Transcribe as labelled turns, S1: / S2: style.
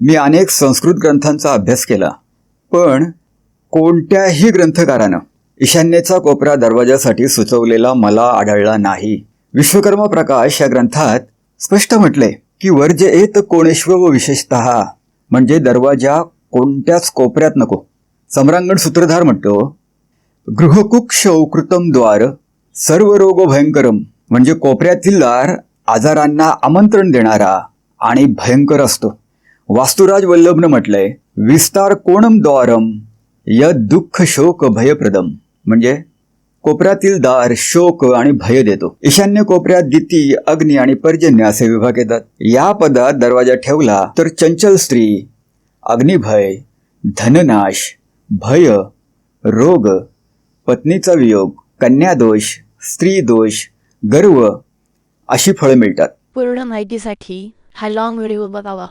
S1: मी अनेक संस्कृत ग्रंथांचा अभ्यास केला पण कोणत्याही ग्रंथकारानं ईशान्येचा कोपरा दरवाजासाठी सुचवलेला मला आढळला नाही. विश्वकर्मा प्रकाश या ग्रंथात स्पष्ट म्हटले की वर्ज येत कोणेश्व व विशेषत म्हणजे दरवाजा कोणत्याच कोपऱ्यात नको. सम्रांगण सूत्रधार म्हणतो गृहकुक्ष उकृतम द्वार सर्व रोग भयंकरम म्हणजे कोपऱ्यातील दार आजारांना आमंत्रण देणारा आणि भयंकर असतो. वास्तुराज वल्लभनं म्हटलंय विस्तार कोणम द्वारम य दुःख शोक भयप्रदम म्हणजे कोपऱ्यातील दार शोक आणि भय देतो. ईशान्य कोपऱ्यात दिती अग्नी आणि पर्जन्य असे विभाग येतात. या पदात दरवाजा ठेवला तर चंचल स्त्री अग्निभय धननाश भय रोग पत्नीचा वियोग कन्यादोष स्त्री दोष गर्व अशी फळं मिळतात.
S2: पूर्ण माहितीसाठी हा लॉंग व्हिडिओ बघावा.